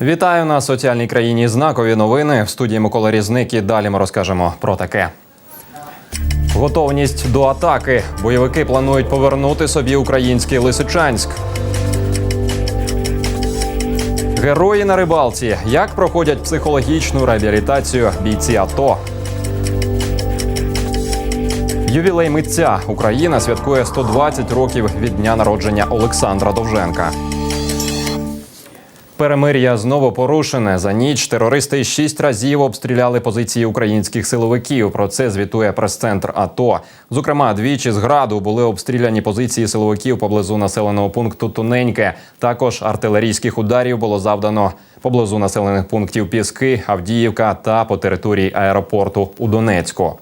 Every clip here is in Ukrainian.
Вітаю на соціальній країні. Знакові новини в студії Микола Різник. І далі ми розкажемо про таке. Готовність до атаки. Бойовики планують повернути собі український Лисичанськ. Герої на рибалці. Як проходять психологічну реабілітацію бійці АТО? Ювілей митця Україна святкує 120 років від дня народження Олександра Довженка. Перемир'я знову порушене. За ніч терористи шість разів обстріляли позиції українських силовиків. Про це звітує прес-центр АТО. Зокрема, двічі з граду були обстріляні позиції силовиків поблизу населеного пункту Туненьке. Також артилерійських ударів було завдано поблизу населених пунктів Піски, Авдіївка та по території аеропорту у Донецьку.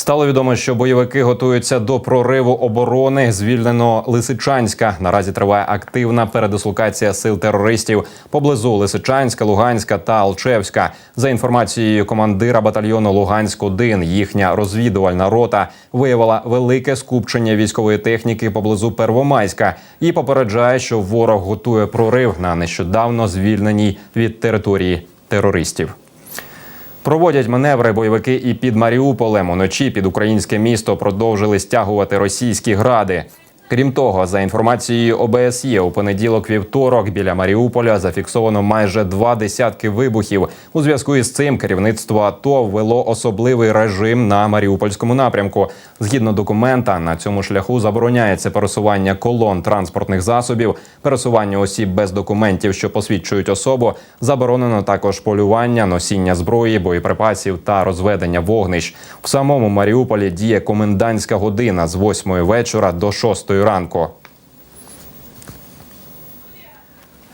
Стало відомо, що бойовики готуються до прориву оборони звільненого Лисичанська. Наразі триває активна передислокація сил терористів поблизу Лисичанська, Луганська та Алчевська. За інформацією командира батальйону Луганськ 1 їхня розвідувальна рота виявила велике скупчення військової техніки поблизу Первомайська і попереджає, що ворог готує прорив на нещодавно звільненій від території терористів. Проводять маневри бойовики і під Маріуполем. Уночі під українське місто продовжили стягувати російські гради. Крім того, за інформацією ОБСЄ, у понеділок вівторок біля Маріуполя зафіксовано майже два десятки вибухів. У зв'язку із цим керівництво АТО ввело особливий режим на Маріупольському напрямку. Згідно документа, на цьому шляху забороняється пересування колон транспортних засобів, пересування осіб без документів, що посвідчують особу. Заборонено також полювання, носіння зброї, боєприпасів та розведення вогнищ. В самому Маріуполі діє комендантська година з 8 вечора до 6 ранку.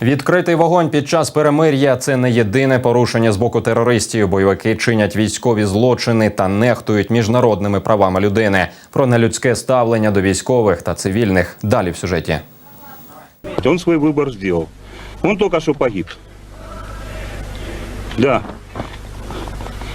Відкритий вогонь під час перемир'я це не єдине порушення з боку терористів. Бойовики чинять військові злочини та нехтують міжнародними правами людини. Про нелюдське ставлення до військових та цивільних далі в сюжеті. Он свой выбор сделал. Он только что погиб. Да.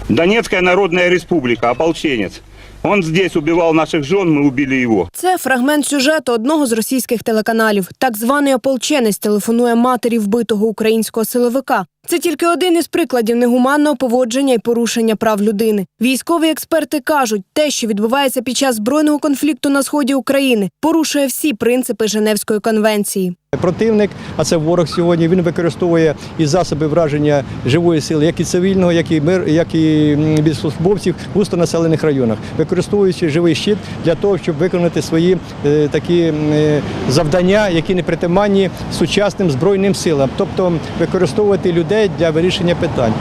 Донецкая Народная Республика, ополченец. Он здесь убивал наших жен, мы убили его. Це фрагмент сюжету одного з російських телеканалів. Так званий ополченець телефонує матері вбитого українського силовика. Це тільки один із прикладів негуманного поводження і порушення прав людини. Військові експерти кажуть, те, що відбувається під час збройного конфлікту на сході України, порушує всі принципи Женевської конвенції. Противник, а це ворог сьогодні, він використовує і засоби враження живої сили, як і цивільного, як і мир, як і військовослужбовців в густонаселених районах, використовуючи живий щит для того, щоб виконати свої е, такі е, завдання, які не притаманні сучасним збройним силам, тобто використовувати людей для вирішення питань.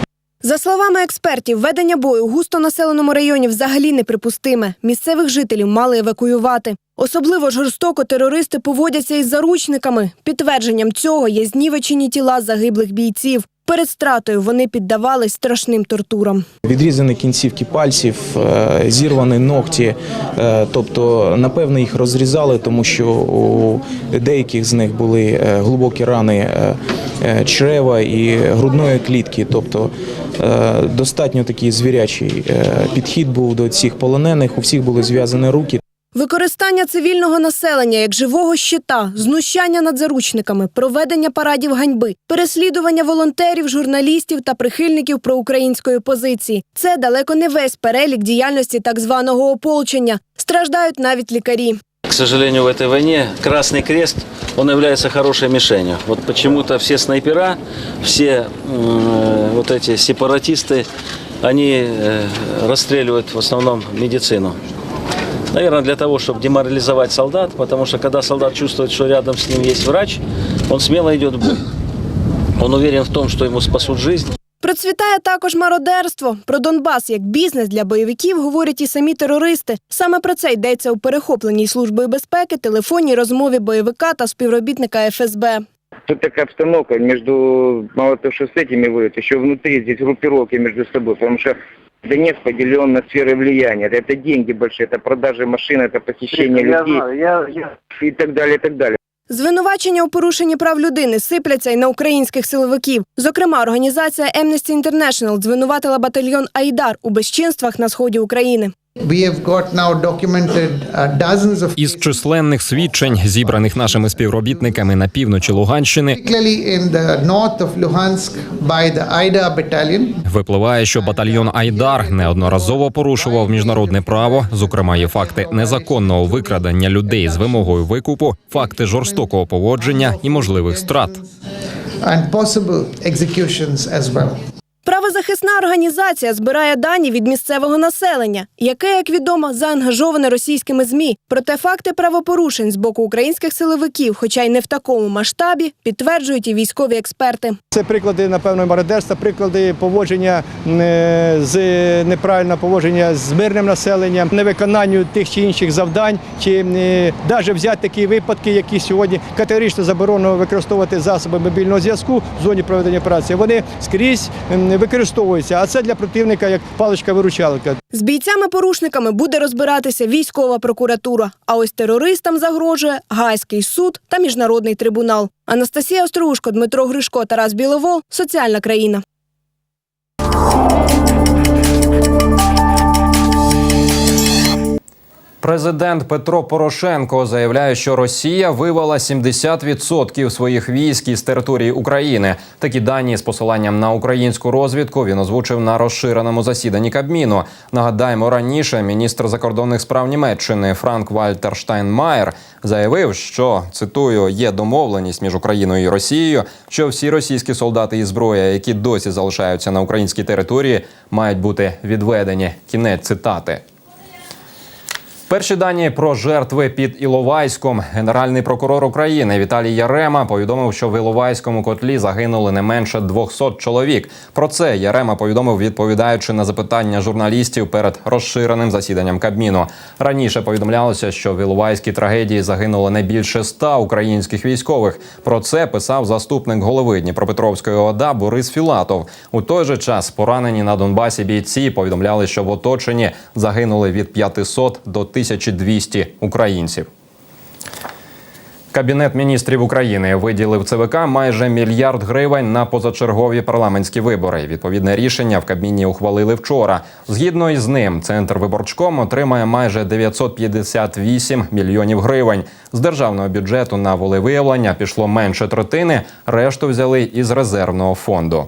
За словами експертів, ведення бою у густонаселеному районі взагалі неприпустиме. Місцевих жителів мали евакуювати. Особливо жорстоко терористи поводяться із заручниками. Підтвердженням цього є знівечені тіла загиблих бійців. Перед стратою вони піддавались страшним тортурам. Відрізані кінцівки пальців, е, зірвані ногті, е, тобто, напевно, їх розрізали, тому що у деяких з них були е, глибокі рани чрева і грудної клітки. Тобто достатньо такий звірячий підхід був до цих полонених. У всіх були зв'язані руки. Використання цивільного населення як живого щита, знущання над заручниками, проведення парадів ганьби, переслідування волонтерів, журналістів та прихильників проукраїнської позиції це далеко не весь перелік діяльності так званого ополчення. Страждають навіть лікарі. К сожалению, в этой войне Красный Крест, он является хорошей мишенью. Вот почему-то все снайпера, все м, вот эти сепаратисты, они э, расстреливают в основном медицину. Наверное, для того, чтобы деморализовать солдат, потому что когда солдат чувствует, что рядом с ним есть врач, он смело идет в бой. Он уверен в том, что ему спасут жизнь. Процвітає також мародерство. Про Донбас як бізнес для бойовиків говорять і самі терористи. Саме про це йдеться у перехопленій службою безпеки телефонній розмові бойовика та співробітника ФСБ. Тут такая обстановка между, мало того, что с этими воюют, еще внутри здесь группировки между собой, потому что Донецк поделен на сферы влияния. Это, это деньги большие, это продажи машин, это посещение людей и так далее, и так далее. Звинувачення у порушенні прав людини сипляться й на українських силовиків. Зокрема, організація Amnesty International звинуватила батальйон Айдар у безчинствах на сході України. Uh, Із численних свідчень, зібраних нашими співробітниками на півночі Луганщини, випливає, що батальйон Айдар неодноразово порушував міжнародне право. Зокрема, є факти незаконного викрадення людей з вимогою викупу, факти жорстокого поводження і можливих страт. Правозахисна організація збирає дані від місцевого населення, яке, як відомо, заангажоване російськими змі. Проте факти правопорушень з боку українських силовиків, хоча й не в такому масштабі, підтверджують і військові експерти. Це приклади, напевно, мародерства, приклади поводження е, з неправильного поводження з мирним населенням, невиконанню тих чи інших завдань, чи навіть взяти такі випадки, які сьогодні категорично заборонено використовувати засоби мобільного зв'язку в зоні проведення операції. Вони скрізь м, використовуються, а це для противника як паличка-виручалка. З бійцями-порушниками буде розбиратися військова прокуратура. А ось терористам загрожує Гайський суд та міжнародний трибунал. Анастасія Острушко, Дмитро Гришко, Тарас Біловол. Соціальна країна. Президент Петро Порошенко заявляє, що Росія вивела 70% своїх військ із території України. Такі дані з посиланням на українську розвідку він озвучив на розширеному засіданні Кабміну. Нагадаємо, раніше міністр закордонних справ Німеччини Франк Вальтер Штайнмаєр заявив, що цитую є домовленість між Україною і Росією, що всі російські солдати і зброя, які досі залишаються на українській території, мають бути відведені. Кінець цитати. Перші дані про жертви під Іловайськом. Генеральний прокурор України Віталій Ярема повідомив, що в Іловайському котлі загинули не менше 200 чоловік. Про це Ярема повідомив, відповідаючи на запитання журналістів перед розширеним засіданням Кабміну. Раніше повідомлялося, що в Іловайській трагедії загинуло не більше 100 українських військових. Про це писав заступник голови Дніпропетровської ОДА Борис Філатов. У той же час поранені на Донбасі бійці повідомляли, що в оточенні загинули від 500 до 1200 українців. Кабінет міністрів України виділив ЦВК майже мільярд гривень на позачергові парламентські вибори. Відповідне рішення в Кабміні ухвалили вчора. Згідно із ним, центр виборчком отримає майже 958 мільйонів гривень. З державного бюджету на волевиявлення пішло менше третини. Решту взяли із резервного фонду.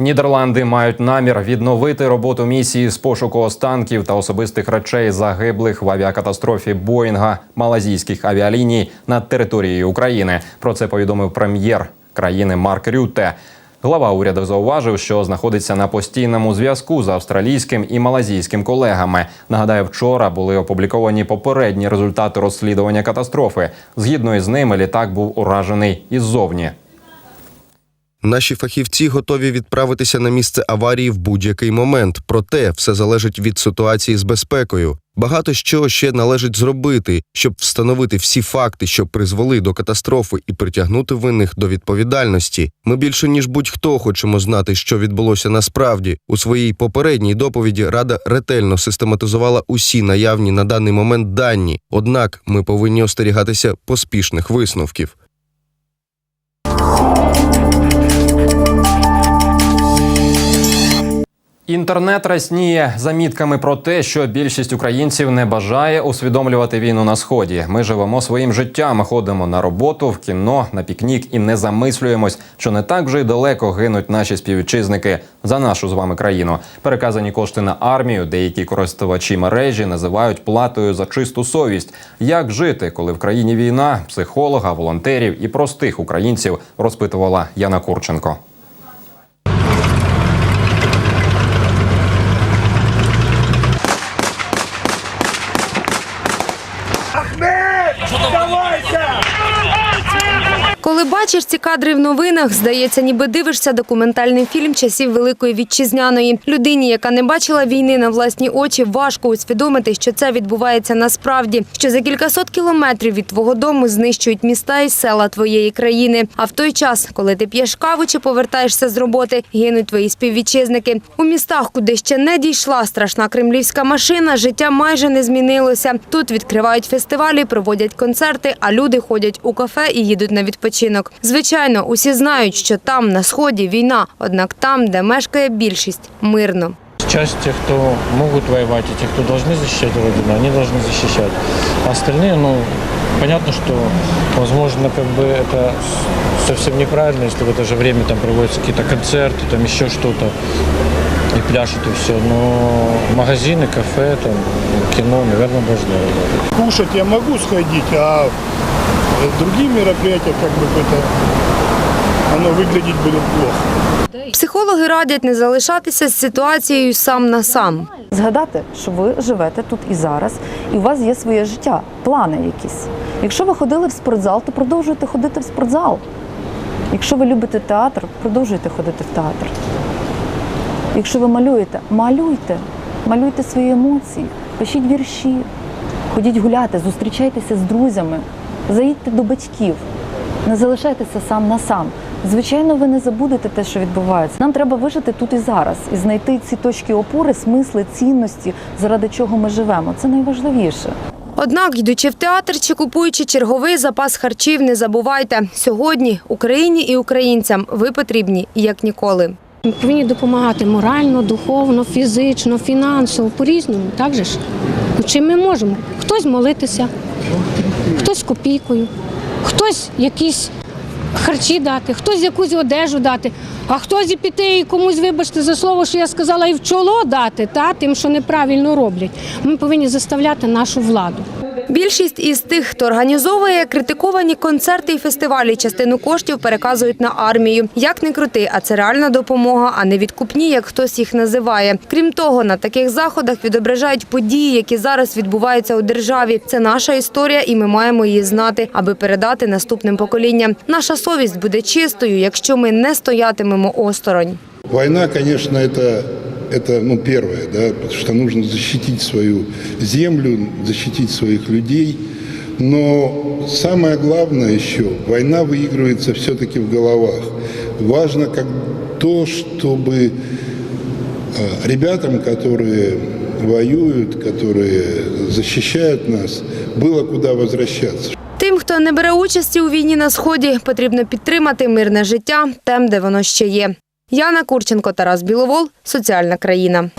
Нідерланди мають намір відновити роботу місії з пошуку останків та особистих речей загиблих в авіакатастрофі Боїнга малазійських авіаліній над територією України. Про це повідомив прем'єр країни Марк Рютте. Глава уряду зауважив, що знаходиться на постійному зв'язку з австралійським і малазійським колегами. Нагадаю, вчора були опубліковані попередні результати розслідування катастрофи. Згідно із ними, літак був уражений іззовні. Наші фахівці готові відправитися на місце аварії в будь-який момент. Проте все залежить від ситуації з безпекою. Багато що ще належить зробити, щоб встановити всі факти, що призвели до катастрофи, і притягнути винних до відповідальності. Ми більше ніж будь-хто хочемо знати, що відбулося насправді. У своїй попередній доповіді Рада ретельно систематизувала усі наявні на даний момент дані. Однак ми повинні остерігатися поспішних висновків. Інтернет рясніє замітками про те, що більшість українців не бажає усвідомлювати війну на сході. Ми живемо своїм життям, ходимо на роботу, в кіно, на пікнік і не замислюємось, що не так вже й далеко гинуть наші співвітчизники за нашу з вами країну. Переказані кошти на армію. Деякі користувачі мережі називають платою за чисту совість. Як жити, коли в країні війна? Психолога, волонтерів і простих українців розпитувала Яна Курченко. Коли бачиш ці кадри в новинах, здається, ніби дивишся документальний фільм часів Великої Вітчизняної. Людині, яка не бачила війни на власні очі, важко усвідомити, що це відбувається насправді. Що за кількасот кілометрів від твого дому знищують міста і села твоєї країни. А в той час, коли ти п'єш каву чи повертаєшся з роботи, гинуть твої співвітчизники. У містах, куди ще не дійшла страшна кремлівська машина, життя майже не змінилося. Тут відкривають фестивалі, проводять концерти, а люди ходять у кафе і їдуть на відпочинок. Звичайно, усі знають, що там на сході війна, однак там, де мешкає більшість, мирно. часть тех, кто могут воевать, и тех, кто должны защищать Родину, они должны защищать. А остальные, ну, понятно, что, возможно, как бы это с- совсем неправильно, если в это же время там проводятся какие-то концерты, там еще что-то, и пляшут, и все. Но магазины, кафе, там, кино, наверное, должны работать. Кушать я могу сходить, а другие мероприятия, как бы это, оно выглядеть будет плохо. Психологи радять не залишатися з ситуацією сам на сам. Згадати, що ви живете тут і зараз, і у вас є своє життя, плани якісь. Якщо ви ходили в спортзал, то продовжуйте ходити в спортзал. Якщо ви любите театр, продовжуйте ходити в театр. Якщо ви малюєте, малюйте, малюйте свої емоції, пишіть вірші, ходіть гуляти, зустрічайтеся з друзями, заїдьте до батьків, не залишайтеся сам на сам. Звичайно, ви не забудете те, що відбувається. Нам треба вижити тут і зараз і знайти ці точки опори, смисли, цінності, заради чого ми живемо. Це найважливіше. Однак, йдучи в театр чи купуючи черговий запас харчів, не забувайте сьогодні Україні і українцям ви потрібні як ніколи. Ми повинні допомагати морально, духовно, фізично, фінансово, по-різному, так же ж? Чим ми можемо? Хтось молитися, хтось копійкою, хтось якісь харчі дати, хтось якусь одежу дати, а хтось і піти і комусь, вибачте за слово, що я сказала, і в чоло дати, та, тим, що неправильно роблять. Ми повинні заставляти нашу владу. Більшість із тих, хто організовує критиковані концерти і фестивалі, частину коштів переказують на армію. Як не крути, а це реальна допомога, а не відкупні, як хтось їх називає. Крім того, на таких заходах відображають події, які зараз відбуваються у державі. Це наша історія, і ми маємо її знати, аби передати наступним поколінням. Наша совість буде чистою, якщо ми не стоятимемо осторонь. Война, конечно, это, это ну, первое, да, потому что нужно защитить свою землю, защитить своих людей. Но самое главное еще, война выигрывается все-таки в головах. Важно как то, чтобы э, ребятам, которые воюют, которые защищают нас, было куда возвращаться. Тим, хто не бере участі у війні на сході, потрібно підтримати мирне життя там, де воно ще є. Яна Курченко, Тарас Біловол, соціальна країна.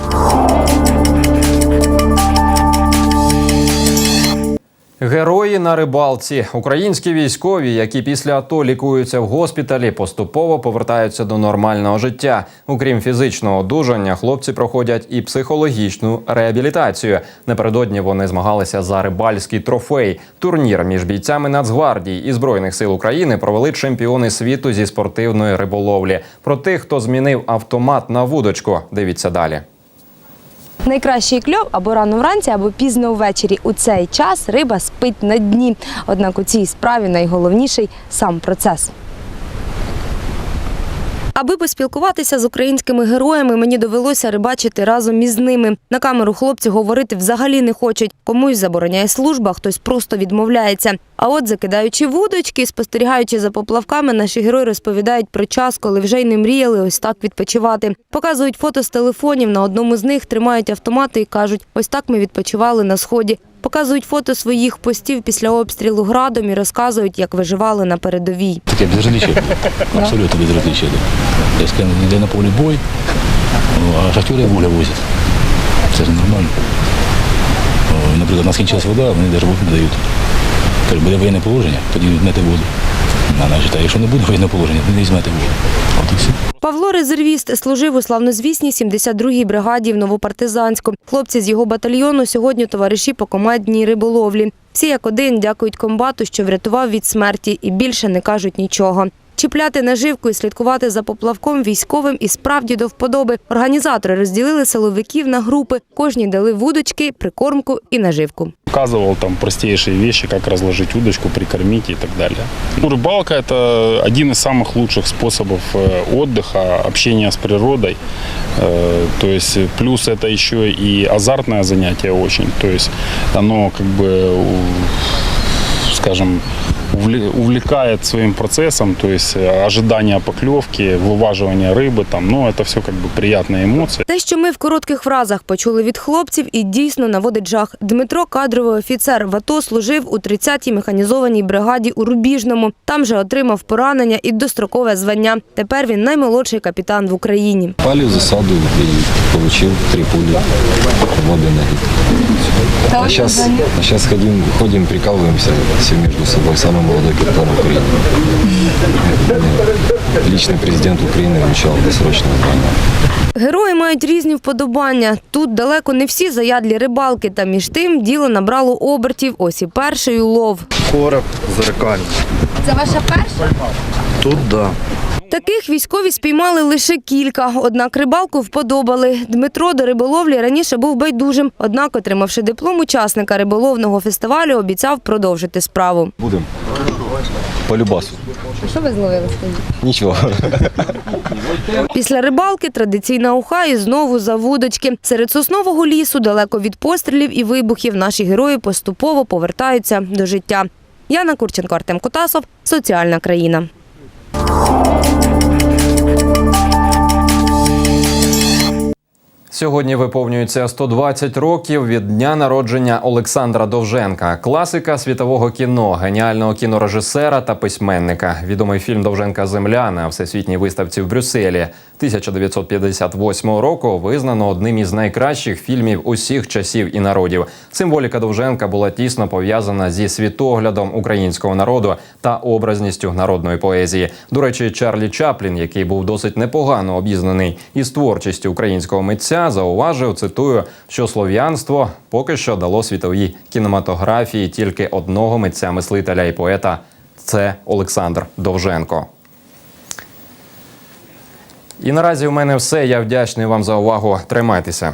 Герої на рибалці. Українські військові, які після АТО лікуються в госпіталі, поступово повертаються до нормального життя. Окрім фізичного одужання, хлопці проходять і психологічну реабілітацію. Напередодні вони змагалися за рибальський трофей. Турнір між бійцями Нацгвардії і збройних сил України провели чемпіони світу зі спортивної риболовлі. Про тих, хто змінив автомат на вудочку. Дивіться далі. Найкращий кльов або рано вранці, або пізно ввечері. У цей час риба спить на дні. Однак у цій справі найголовніший сам процес. Аби поспілкуватися з українськими героями, мені довелося рибачити разом із ними. На камеру хлопці говорити взагалі не хочуть. Комусь забороняє служба, хтось просто відмовляється. А от закидаючи вудочки, спостерігаючи за поплавками, наші герої розповідають про час, коли вже й не мріяли ось так відпочивати. Показують фото з телефонів. На одному з них тримають автомати і кажуть: ось так ми відпочивали на сході. Показують фото своїх постів після обстрілу градом і розказують, як виживали на передовій. Таке безразличие. Абсолютно безразличие. Да. Если йде на полі бой, ну, а шахтери воля возять. Це ж нормально. Наприклад, у нас кінчилась вода, вони навіть воду не дають. Буде воєнне положення, тоді візьмете воду. А значить, а якщо не буде воєнного положення, не візьмете. От. Павло резервіст служив у славнозвісній 72-й бригаді в Новопартизанську. Хлопці з його батальйону сьогодні товариші по командній риболовлі. Всі як один дякують комбату, що врятував від смерті, і більше не кажуть нічого. Чіпляти наживку і слідкувати за поплавком військовим і справді до вподоби. Організатори розділили силовиків на групи. Кожній дали вудочки, прикормку і наживку. Показывал там простейшие вещи, как разложить удочку, прикормить и так далее. Ну, рыбалка – это один из самых лучших способов э, отдыха, общения с природой. Э, То есть плюс это еще и азартное занятие очень. То есть оно как бы, скажем, увлекает своим процессом, то есть э, ожидание поклевки, вываживание рыбы, там, ну, это все как бы приятные эмоции. Те, що ми в коротких фразах почули від хлопців, і дійсно наводить жах. Дмитро, кадровий офіцер в АТО, служив у 30-й механізованій бригаді у Рубіжному. Там же отримав поранення і дострокове звання. Тепер він наймолодший капітан в Україні. Пали в засаду и получил три пули в обе ноги. А сейчас, а сейчас ходим, ходим, прикалываемся все между собой. Самый молодой капитан Украины. Меня Лично президент Украины вручал досрочное звание. Герої мають різні вподобання. Тут далеко не всі заядлі рибалки, та між тим діло набрало обертів. Ось і перший улов. Короб зеркальний. Це ваша перша? Тут да. Таких військові спіймали лише кілька, однак рибалку вподобали. Дмитро до риболовлі раніше був байдужим, однак, отримавши диплом учасника риболовного фестивалю, обіцяв продовжити справу. Будем по любасу. Що ви зловили тоді? Ничего. Після рибалки традиційна уха і знову за вудочки. Серед соснового лісу, далеко від пострілів і вибухів, наші герої поступово повертаються до життя. Яна Курченко, Артем Котасов, Соціальна країна. 痛 Сьогодні виповнюється 120 років від дня народження Олександра Довженка, класика світового кіно, геніального кінорежисера та письменника. Відомий фільм Довженка Земля на всесвітній виставці в Брюсселі 1958 року визнано одним із найкращих фільмів усіх часів і народів. Символіка Довженка була тісно пов'язана зі світоглядом українського народу та образністю народної поезії. До речі, Чарлі Чаплін, який був досить непогано обізнаний із творчістю українського митця, зауважив, цитую, що слов'янство поки що дало світовій кінематографії тільки одного митця мислителя і поета це Олександр Довженко. І наразі у мене все. Я вдячний вам за увагу. Тримайтеся.